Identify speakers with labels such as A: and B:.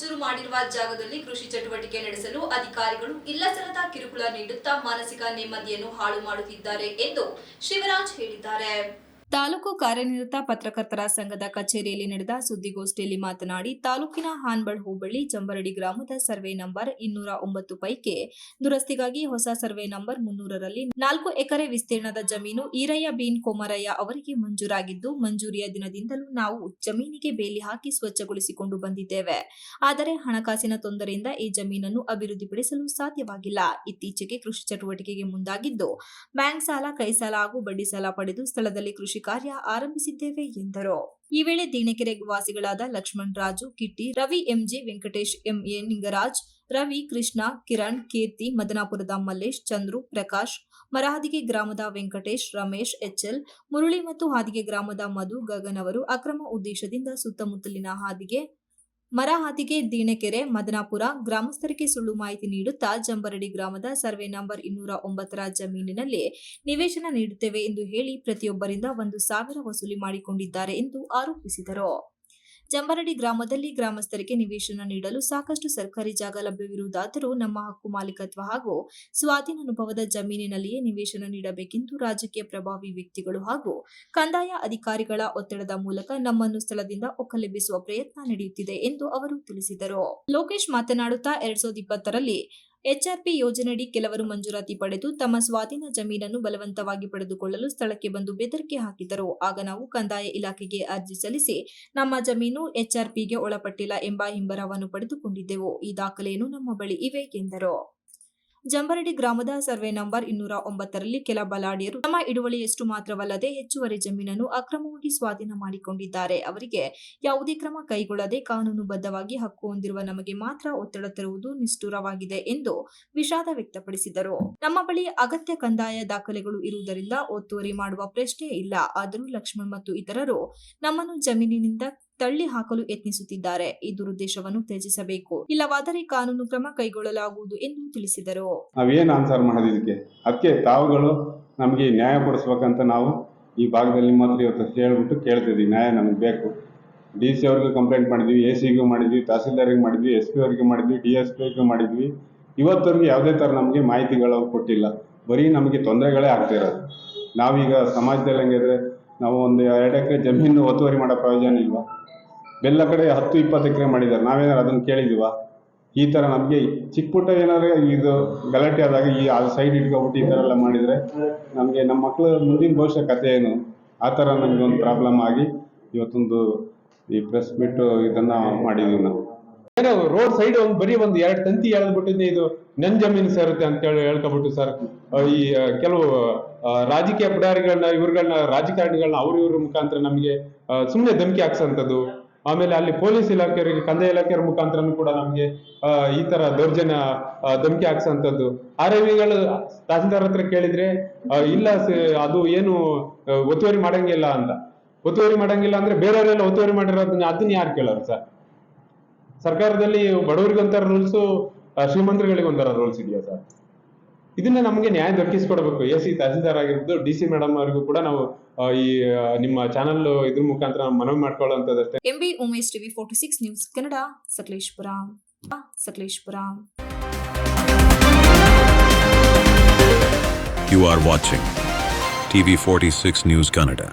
A: ಮಂಜೂರು ಮಾಡಿರುವ ಜಾಗದಲ್ಲಿ ಕೃಷಿ ಚಟುವಟಿಕೆ ನಡೆಸಲು ಅಧಿಕಾರಿಗಳು ಇಲ್ಲಸಲ್ಲದ ಕಿರುಕುಳ ನೀಡುತ್ತಾ ಮಾನಸಿಕ ನೆಮ್ಮದಿಯನ್ನು ಹಾಳು ಮಾಡುತ್ತಿದ್ದಾರೆ ಎಂದು ಶಿವರಾಜ್ ಹೇಳಿದ್ದಾರೆ. ತಾಲೂಕು ಕಾರ್ಯನಿರತ ಪತ್ರಕರ್ತರ ಸಂಘದ ಕಚೇರಿಯಲ್ಲಿ ನಡೆದ ಸುದ್ದಿಗೋಷ್ಠಿಯಲ್ಲಿ ಮಾತನಾಡಿ, ತಾಲೂಕಿನ ಹಾನ್ಬಳ್ ಹೋಬಳಿ ಚಂಬರಡಿ ಗ್ರಾಮದ ಸರ್ವೆ ನಂಬರ್ ಇನ್ನೂರ ಒಂಬತ್ತು ಪೈಕಿ ದುರಸ್ತಿಗಾಗಿ ಹೊಸ ಸರ್ವೆ ನಂಬರ್ ಮುನ್ನೂರರಲ್ಲಿ ನಾಲ್ಕು ಎಕರೆ ವಿಸ್ತೀರ್ಣದ ಜಮೀನು ಈರಯ್ಯ ಬೀನ್ ಕೋಮರಯ್ಯ ಅವರಿಗೆ ಮಂಜೂರಾಗಿದ್ದು, ಮಂಜೂರಿಯ ದಿನದಿಂದಲೂ ನಾವು ಜಮೀನಿಗೆ ಬೇಲಿ ಹಾಕಿ ಸ್ವಚ್ಛಗೊಳಿಸಿಕೊಂಡು ಬಂದಿದ್ದೇವೆ. ಆದರೆ ಹಣಕಾಸಿನ ತೊಂದರೆಯಿಂದ ಈ ಜಮೀನನ್ನು ಅಭಿವೃದ್ಧಿಪಡಿಸಲು ಸಾಧ್ಯವಾಗಿಲ್ಲ. ಇತ್ತೀಚೆಗೆ ಕೃಷಿ ಚಟುವಟಿಕೆಗೆ ಮುಂದಾಗಿದ್ದು, ಬ್ಯಾಂಕ್ ಸಾಲ ಕೈ ಸಾಲ ಹಾಗೂ ಬಡ್ಡಿ ಸಾಲ ಪಡೆದು ಸ್ಥಳದಲ್ಲಿ ಕೃಷಿ ಕಾರ್ಯ ಆರಂಭಿಸಿದ್ದೇವೆ ಎಂದರು. ಈ ವೇಳೆ ದೀಣಕೆರೆ ವಾಸಿಗಳಾದ ಲಕ್ಷ್ಮಣ್ ರಾಜು, ಕಿಟ್ಟಿ, ರವಿ ಎಂಜೆ ವೆಂಕಟೇಶ್ ಎಂಎ ನಿಂಗರಾಜ್, ರವಿ ಕೃಷ್ಣ, ಕಿರಣ್, ಕೀರ್ತಿ, ಮದನಾಪುರದ ಮಲ್ಲೇಶ್, ಚಂದ್ರು, ಪ್ರಕಾಶ್, ಮರಹದಿಗೆ ಗ್ರಾಮದ ವೆಂಕಟೇಶ್, ರಮೇಶ್ ಎಚ್ಎಲ್ ಮುರಳಿ ಮತ್ತು ಹಾದಿಗೆ ಗ್ರಾಮದ ಮಧು ಗಗನ್ ಅವರು ಅಕ್ರಮ ಉದ್ದೇಶದಿಂದ ಸುತ್ತಮುತ್ತಲಿನ ಹಾದಿಗೆ ಮರ ದೀಣಕೆರೆ ದೀಣೆಕೆರೆ, ಮದನಾಪುರ ಗ್ರಾಮಸ್ಥರಿಗೆ ಸುಳ್ಳು ಮಾಹಿತಿ ನೀಡುತ್ತಾ ಜಂಬರಡಿ ಗ್ರಾಮದ ಸರ್ವೆ ನಂಬರ್ ಇನ್ನೂರ ಒಂಬತ್ತರ ಜಮೀನಿನಲ್ಲಿ ನಿವೇಶನ ನೀಡುತ್ತೇವೆ ಎಂದು ಹೇಳಿ ಪ್ರತಿಯೊಬ್ಬರಿಂದ ಒಂದು ಸಾವಿರ ವಸೂಲಿ ಮಾಡಿಕೊಂಡಿದ್ದಾರೆ ಎಂದು ಆರೋಪಿಸಿದರು. ಜಂಬರಡಿ ಗ್ರಾಮದಲ್ಲಿ ಗ್ರಾಮಸ್ಥರಿಗೆ ನಿವೇಶನ ನೀಡಲು ಸಾಕಷ್ಟು ಸರ್ಕಾರಿ ಜಾಗ ಲಭ್ಯವಿರುವುದಾದರೂ ನಮ್ಮ ಹಕ್ಕು ಮಾಲೀಕತ್ವ ಹಾಗೂ ಸ್ವಾಧೀನ ಅನುಭವದ ಜಮೀನಿನಲ್ಲಿಯೇ ನಿವೇಶನ ನೀಡಬೇಕೆಂದು ರಾಜಕೀಯ ಪ್ರಭಾವಿ ವ್ಯಕ್ತಿಗಳು ಹಾಗೂ ಕಂದಾಯ ಅಧಿಕಾರಿಗಳ ಒತ್ತಡದ ಮೂಲಕ ನಮ್ಮನ್ನು ಸ್ಥಳದಿಂದ ಒಕ್ಕಲೆಬ್ಬಿಸುವ ಪ್ರಯತ್ನ ನಡೆಯುತ್ತಿದೆ ಎಂದು ಅವರು ತಿಳಿಸಿದರು. ಲೋಕೇಶ್ ಮಾತನಾಡುತ್ತಾ ಎರಡ್ ಸಾವಿರದ ಇಪ್ಪತ್ತರಲ್ಲಿ ಎಚ್ಆರ್ಪಿ ಯೋಜನೆಯಡಿ ಕೆಲವರು ಮಂಜೂರಾತಿ ಪಡೆದು ತಮ್ಮ ಸ್ವಾಧೀನ ಜಮೀನನ್ನು ಬಲವಂತವಾಗಿ ಪಡೆದುಕೊಳ್ಳಲು ಸ್ಥಳಕ್ಕೆ ಬಂದು ಬೆದರಿಕೆ ಹಾಕಿದರು ಆಗ ನಾವು ಕಂದಾಯ ಇಲಾಖೆಗೆ ಅರ್ಜಿ ಸಲ್ಲಿಸಿ, ನಮ್ಮ ಜಮೀನು ಎಚ್ಆರ್ಪಿಗೆ ಒಳಪಟ್ಟಿಲ್ಲ ಎಂಬ ಹಿಂಬರವನ್ನು ಪಡೆದುಕೊಂಡಿದ್ದೆವು. ಈ ದಾಖಲೆಯನ್ನು ನಮ್ಮ ಬಳಿ ಇವೆ, ಎಂದರು. ಜಂಬರಡಿ ಗ್ರಾಮದ ಸರ್ವೆ ನಂಬರ್ ಇನ್ನೂರ ಒಂಬತ್ತರಲ್ಲಿ ಕೆಲ ಬಲಾಢ್ಯರು ತಮ್ಮ ಇಡುವಳಿಯಷ್ಟು ಮಾತ್ರವಲ್ಲದೆ ಹೆಚ್ಚುವರಿ ಜಮೀನನ್ನು ಅಕ್ರಮವಾಗಿ ಸ್ವಾಧೀನ ಮಾಡಿಕೊಂಡಿದ್ದಾರೆ. ಅವರಿಗೆ ಯಾವುದೇ ಕ್ರಮ ಕೈಗೊಳ್ಳದೆ ಕಾನೂನುಬದ್ಧವಾಗಿ ಹಕ್ಕು ಹೊಂದಿರುವ ನಮಗೆ ಮಾತ್ರ ಒತ್ತಡ ತರುವುದು ನಿಷ್ಠುರವಾಗಿದೆ ಎಂದು ವಿಷಾದ ವ್ಯಕ್ತಪಡಿಸಿದರು. ನಮ್ಮ ಬಳಿ ಅಗತ್ಯ ಕಂದಾಯ ದಾಖಲೆಗಳು ಇರುವುದರಿಂದ ಒತ್ತುವರಿ ಮಾಡುವ ಪ್ರಶ್ನೆ ಇಲ್ಲ. ಆದರೂ ಲಕ್ಷ್ಮಣ್ ಮತ್ತು ಇತರರು ನಮ್ಮನ್ನು ಜಮೀನಿನಿಂದ ತಳ್ಳಿ ಹಾಕಲು ಯತ್ನಿಸುತ್ತಿದ್ದಾರೆ. ಈ ದುರುದ್ದೇಶವನ್ನು ತ್ಯಜಿಸಬೇಕು. ಇಲ್ಲವಾದರೆ ಕಾನೂನು ಕ್ರಮ ಕೈಗೊಳ್ಳಲಾಗುವುದು ಎಂದು ತಿಳಿಸಿದರು.
B: ನಾವೇನು ಆನ್ಸರ್ ಮಾಡೋದು ಇದಕ್ಕೆ? ಅದಕ್ಕೆ ತಾವುಗಳು ನಮಗೆ ನ್ಯಾಯ ಕೊಡಿಸ್ಬೇಕಂತ ನಾವು ಈ ಭಾಗದಲ್ಲಿ ಮಾತ್ರ ಇವತ್ತು ಹೇಳ್ಬಿಟ್ಟು ಕೇಳ್ತಿದ್ವಿ ನ್ಯಾಯ ನಮಗೆ ಬೇಕು. ಡಿ ಸಿ ಅವ್ರಿಗೂ ಕಂಪ್ಲೇಂಟ್ ಮಾಡಿದ್ವಿ, ಎ ಸಿಗೂ ಮಾಡಿದ್ವಿ, ತಹಸೀಲ್ದಾರಿಗೆ ಮಾಡಿದ್ವಿ, ಎಸ್ ಪಿ ಅವ್ರಿಗೆ ಮಾಡಿದ್ವಿ, ಡಿ ಎಸ್ ಪಿಗೂ ಮಾಡಿದ್ವಿ. ಇವತ್ತವರೆಗೂ ಯಾವುದೇ ಥರ ನಮಗೆ ಮಾಹಿತಿಗಳು ಕೊಟ್ಟಿಲ್ಲ. ಬರೀ ನಮಗೆ ತೊಂದರೆಗಳೇ ಆಗ್ತಿರೋದು ನಾವೀಗ ಸಮಾಜದಲ್ಲಿ ಹೆಂಗಿದ್ರೆ ನಾವು ಒಂದು ಎರಡು ಎಕರೆ ಜಮೀನು ಒತ್ತುವರಿ ಮಾಡೋ ಪ್ರಯೋಜನ ಇಲ್ವಾ? ಬೆಲ್ಲ ಕಡೆ ಹತ್ತು, ಇಪ್ಪತ್ತು ಎಕರೆ ಮಾಡಿದ್ದಾರೆ. ನಾವೇನಾದ್ರು ಅದನ್ನು ಕೇಳಿದೀವ ಈ ಥರ ನಮಗೆ ಚಿಕ್ಕ ಪುಟ್ಟ ಏನಾದ್ರೆ ಇದು ಗಲಾಟೆ ಆದಾಗ ಈ ಆ ಸೈಡ್ ಇಟ್ಕೊಬಿಟ್ಟು ಈ ಥರ ಎಲ್ಲ ಮಾಡಿದರೆ ನಮಗೆ ನಮ್ಮ ಮಕ್ಕಳು ಮುಂದಿನ ಭವಿಷ್ಯ ಕತೆ ಏನು? ಆ ಥರ ನಮಗೆ ಒಂದು ಪ್ರಾಬ್ಲಮ್ ಆಗಿ ಇವತ್ತೊಂದು ಈ ಪ್ರೆಸ್ ಬಿಟ್ಟು ಇದನ್ನು ಮಾಡಿದ್ವಿ ನಾವು.
C: ಏನೋ ರೋಡ್ ಸೈಡ್ ಒಂದು ಬರೀ ಒಂದು ಎರಡು ತಂತಿ ಎಳೆದ್ಬಿಟ್ಟಿದ್ದೆ. ಇದು ನನ್ ಜಮೀನು ಸೇರುತ್ತೆ ಅಂತ ಹೇಳಿ ಹೇಳ್ಕೊಬಿಟ್ಟು ಸರ್ ಈ ಕೆಲವು ರಾಜಕೀಯ ಪುಡಾರಿಗಳನ್ನ, ಇವ್ರುಗಳನ್ನ, ರಾಜಕಾರಣಿಗಳನ್ನ ಅವ್ರ ಇವ್ರ ಮುಖಾಂತರ ನಮಗೆ ಸುಮ್ಮನೆ ಧಮಕಿ ಹಾಕ್ಸಂಥದ್ದು. ಆಮೇಲೆ ಅಲ್ಲಿ ಪೊಲೀಸ್ ಇಲಾಖೆಯವರಿಗೆ, ಕಂದಾಯ ಇಲಾಖೆಯವರ ಮುಖಾಂತರನು ಕೂಡ ನಮಗೆ ಈ ತರ ದೌರ್ಜನ್ಯ ಧಮಕಿ ಹಾಕ್ಸಂಥದ್ದು. ಆರ್ಗಳು ತಹಸೀಲ್ದಾರ್ ಹತ್ರ ಕೇಳಿದ್ರೆ ಇಲ್ಲ ಅದು ಏನು ಒತ್ತುವರಿ ಮಾಡಂಗಿಲ್ಲ ಅಂತ. ಒತ್ತುವರಿ ಮಾಡಂಗಿಲ್ಲ ಅಂದ್ರೆ ಬೇರೆಯವರೆಲ್ಲ ಒತ್ತುವರಿ ಮಾಡಿರೋದನ್ನ ಅದನ್ನ ಯಾರು ಕೇಳೋರು ಸರ್? ಸರ್ಕಾರದಲ್ಲಿ ಬಡವರಿಗೆ ಒಂಥರ ರೂಲ್ಸು ಶ್ರೀಮಂತರುಗಳಿಗೆ ಒಂಥರ ರೂಲ್ಸ್ ಇದೆಯಾ ಸರ್? ಇದನ್ನ ನಮಗೆ ನ್ಯಾಯ ದೊರಕಿಸ್ಕೊಡ್ಬೇಕು. ಎ ಸಿ ತಹಸೀಲ್ದಾರ್ ಆಗಿರ್ಬೋದು ಡಿ ಸಿ ಮೇಡಮ್ ಅವರಿಗೂ ಕೂಡ ನಾವು ಈ ನಿಮ್ಮ ಚಾನಲ್ ಇದ್ರ ಮುಖಾಂತರ ಮನವಿ ಮಾಡ್ಕೊಳ್ಳೋಂಥದ್ದಷ್ಟೇ
A: MB Umesh TV forty six news Kannada Sakleshpur Sakleshpur.
D: You are watching TV46 News Kannada.